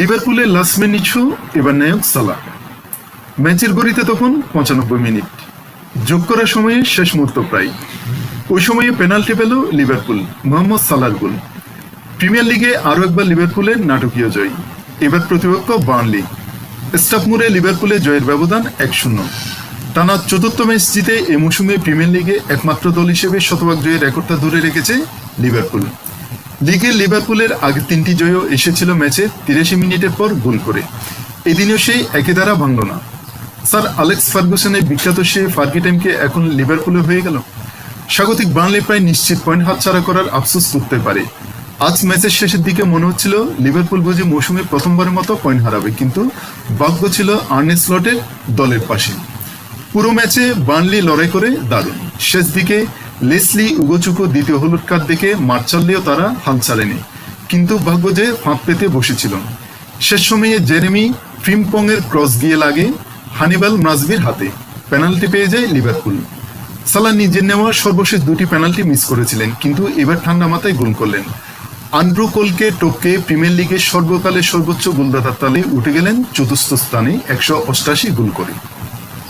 লিভারপুলের last minute show এবার নায়ক সালা ম্যাচের গড়িতে তখন পঁচানব্বই মিনিট। যোগ করার সময়ে শেষ মুহূর্ত প্রায়। ওই সময়ে পেনাল্টি পেল লিভারপুল, মোহাম্মদ সালার গোল। প্রিমিয়ার লিগে আরও একবার লিভারপুলের নাটকীয় জয়। এবার প্রতিপক্ষ বার্নলি। স্টাফমুরে লিভারপুলের জয়ের ব্যবধান এক শূন্য। টানা চতুর্থ ম্যাচ জিতে এ মৌসুমে প্রিমিয়ার লিগে একমাত্র দল হিসেবে শতভাগ জয়ের রেকর্ডটা ধরে রেখেছে লিভারপুল। লিগে লিভারপুলের আগের তিনটি জয়ও এসেছিল ম্যাচে তিরাশি মিনিটের পর গোল করে। এদিনও সেই একই দ্বারা ভাঙল না। স্যার আলেক্স ফার্গুসনের বিখ্যাত সে ফার্গি টাইমকে এখন লিভারপুলে হয়ে গেল। স্বাগতিক বার্নলি প্রায় নিশ্চিত পয়েন্ট হাতছাড়া করার আফসোস করতে পারে। আজ ম্যাচের শেষের দিকে মনে হচ্ছিল লিভারপুল বুঝি মৌসুমে প্রথমবারের মতো পয়েন্ট হারাবে, কিন্তু ভাগ্য ছিল আর্নে স্লটের দলের পাশে। পুরো ম্যাচে বার্নলি লড়াই করে দারুণ। শেষ দিকে লেসলি উগোচুকো দ্বিতীয় হলুদ কার্ড দেখে মাঠ চাললেও তারা হাল ছাড়েনি। কিন্তু ভাগ্য যে ফাঁক পেতে বসেছিল। শেষ সময়ে জেরেমি ফ্রিমপং এর ক্রস গিয়ে লাগে হানিবাল মাজবির হাতে। পেনাল্টি পেয়ে যায় লিভারপুল। সালা নিজের নেওয়া সর্বশেষ দুটি পেনাল্টি মিস করেছিলেন, কিন্তু এবার ঠান্ডা মাথায় গোল করলেন। আন্ড্রু কোলকে টপকে প্রিমিয়ার লিগের সর্বকালের সর্বোচ্চ গোলদাতার তালে উঠে গেলেন চতুর্থ স্থানে একশো অষ্টাশি গোল করে।